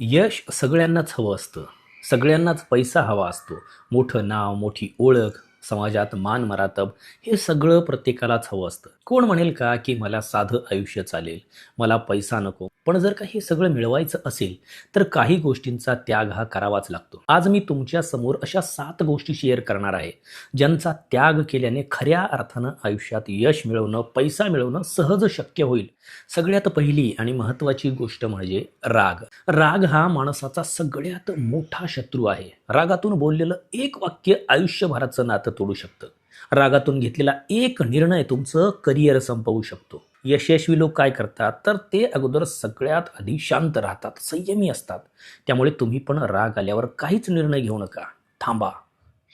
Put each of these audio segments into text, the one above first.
यश सगळ्यांनाच हवं असतं. सगळ्यांनाच पैसा हवा असतो. मोठं नाव मोठी ओळख समाजात मान मरातब हे सगळं प्रत्येकालाच हवं असतं. कोण म्हणेल का की मला साधं आयुष्य चालेल? मला पैसा नको. पण जर का हे सगळं मिळवायचं असेल तर काही गोष्टींचा त्याग हा करावाच लागतो. आज मी तुमच्यासमोर अशा सात गोष्टी शेअर करणार आहे ज्यांचा त्याग केल्याने खऱ्या अर्थानं आयुष्यात यश मिळवणं पैसा मिळवणं सहज शक्य होईल. सगळ्यात पहिली आणि महत्त्वाची गोष्ट म्हणजे राग. राग हा माणसाचा सगळ्यात मोठा शत्रू आहे. रागातून बोललेलं एक वाक्य आयुष्यभराचं नातं तोडू शकतं. रागातून घेतलेला एक निर्णय तुमचं करिअर संपवू शकतो. यशस्वी लोक काय करतात? तर ते अगोदर सगळ्यात आधी शांत राहतात संयमी असतात. त्यामुळे तुम्ही पण राग आल्यावर काहीच निर्णय घेऊ नका. थांबा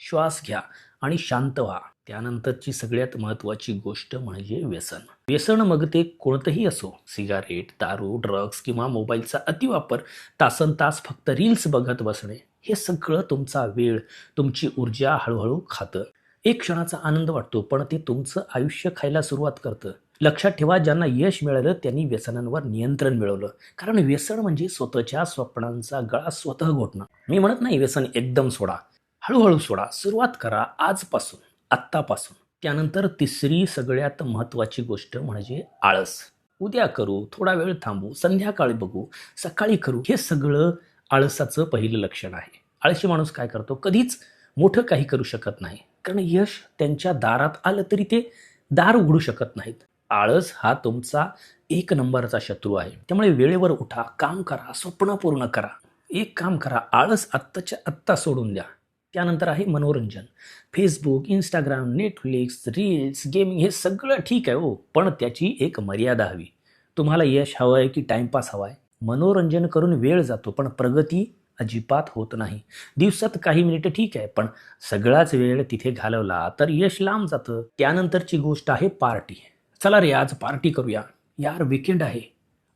श्वास घ्या आणि शांत व्हा. त्यानंतरची सगळ्यात महत्त्वाची गोष्ट म्हणजे व्यसन. व्यसन मग ते कोणतंही असो सिगारेट दारू ड्रग्स किंवा मोबाईलचा अतिवापर तासन तास फक्त रील्स बघत बसणे हे सगळं तुमचा वेळ तुमची ऊर्जा हळूहळू खातं. एक क्षणाचा आनंद वाटतो पण ते तुमचं आयुष्य खायला सुरुवात करतं. लक्षात ठेवा ज्यांना यश मिळालं त्यांनी व्यसनांवर नियंत्रण मिळवलं. कारण व्यसन म्हणजे स्वतःच्या स्वप्नांचा गळा स्वतः घोटणं. मी म्हणत नाही व्यसन एकदम सोडा. हळूहळू सोडा. सुरुवात करा आजपासून आत्तापासून. त्यानंतर तिसरी सगळ्यात महत्त्वाची गोष्ट म्हणजे आळस. उद्या करू थोडा वेळ थांबू संध्याकाळी बघू सकाळी करू हे सगळं आळसाचं पहिलं लक्षण आहे. आळशी माणूस काय करतो? कधीच मोठं काही करू शकत नाही. कारण यश त्यांच्या दारात आलं तरी ते दार उघडू शकत नाहीत. आळस हा तुमचा एक नंबरचा शत्रू आहे. त्यामुळे वेळेवर उठा काम करा स्वप्न पूर्ण करा. एक काम करा आळस आत्ताच्या आत्ता सोडून द्या. त्यानंतर आहे मनोरंजन. Facebook Instagram Netflix reels gaming हे सगळं ठीक आहे हो पण त्याची एक मर्यादा हवी. तुम्हाला यश हवं आहे की टाईमपास हवा आहे मनोरंजन करून वेळ जातो पण प्रगती अजिबात होत नाही. दिवसात काही मिनिटं ठीक आहे पण सगळाच वेळ तिथे घालवला तर यश लांब जातं. त्यानंतरची गोष्ट आहे पार्टी चला रे आज पार्टी करूया. यार विकेंड आहे.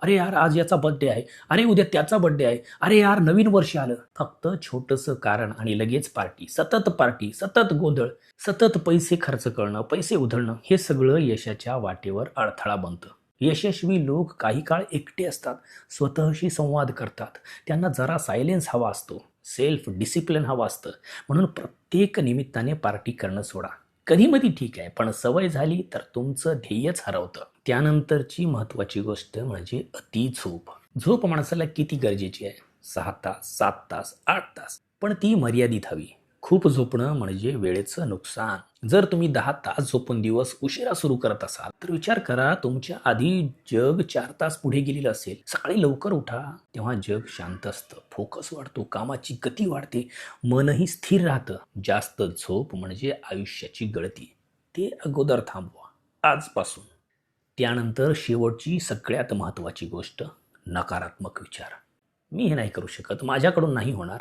अरे यार आज याचा बड्डे आहे. अरे उद्या त्याचा बड्डे आहे. अरे यार नवीन वर्ष आलं. फक्त छोटंसं कारण आणि लगेच पार्टी. सतत पार्टी सतत गोंधळ सतत पैसे खर्च करणं पैसे उधळणं हे सगळं यशाच्या वाटेवर अडथळा बनतं. यशस्वी लोक काही काळ एकटे असतात. स्वतःशी संवाद करतात. त्यांना जरा सायलेन्स हवा असतो. सेल्फ डिसिप्लिन हवं असतं. म्हणून प्रत्येक निमित्ताने पार्टी करणं सोडा. कधीमधी ठीक आहे पण सवय झाली तर तुमचं ध्येयच हरवतं. त्यानंतरची महत्त्वाची गोष्ट म्हणजे अति झोप. झोप माणसाला किती गरजेची आहे? सहा तास सात तास आठ तास पण ती मर्यादित हवी. खूप झोपणं म्हणजे वेळेचं नुकसान. जर तुम्ही दहा तास झोपून दिवस उशिरा सुरू करत असाल तर विचार करा तुमच्या आधी जग चार तास पुढे गेलेलं असेल. सकाळी लवकर उठा तेव्हा जग शांत असतं. फोकस वाढतो कामाची गती वाढते मनही स्थिर राहतं. जास्त झोप म्हणजे आयुष्याची गळती. ते अगोदर थांबवा. आजपासून. त्यानंतर शेवटची सगळ्यात महत्त्वाची गोष्ट नकारात्मक विचार. मी हे नाही करू शकत. माझ्याकडून नाही होणार.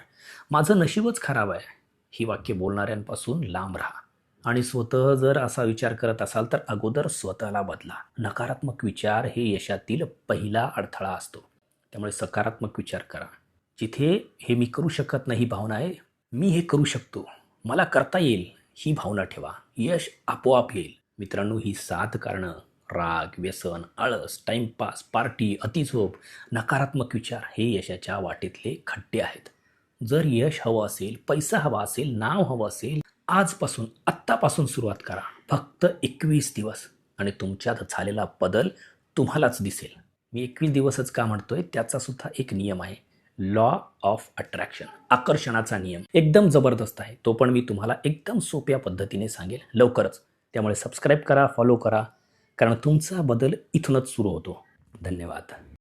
माझं नशीबच खराब आहे. ही वाक्य बोलणाऱ्यांपासून लांब राहा. आणि स्वतः जर असा विचार करत असाल तर अगोदर स्वतःला बदला. नकारात्मक विचार हे यशातील पहिला अडथळा असतो. त्यामुळे सकारात्मक विचार करा. जिथे हे मी करू शकत नाही भावना आहे मी हे करू शकतो. मला करता येईल ही भावना ठेवा. यश आपोआप येईल. मित्रांनो ही सात कारणं. राग व्यसन आळस टाईमपास पार्टी अतिझोप नकारात्मक विचार हे यशाच्या वाटेतले खड्डे आहेत. जर यश हवं असेल पैसा हवा असेल नाव हवं असेल आजपासून आत्तापासून सुरुवात करा. फक्त एकवीस दिवस आणि तुमच्यात झालेला बदल तुम्हालाच दिसेल. मी एकवीस दिवसच का म्हणतोय? त्याचा सुद्धा एक नियम आहे. लॉ ऑफ अट्रॅक्शन आकर्षणाचा नियम. एकदम जबरदस्त आहे. तो पण मी तुम्हाला एकदम सोप्या पद्धतीने सांगेल. लवकरच. त्यामुळे सबस्क्राईब करा फॉलो करा. कारण तुमचा बदल इथूनच सुरू होतो. धन्यवाद.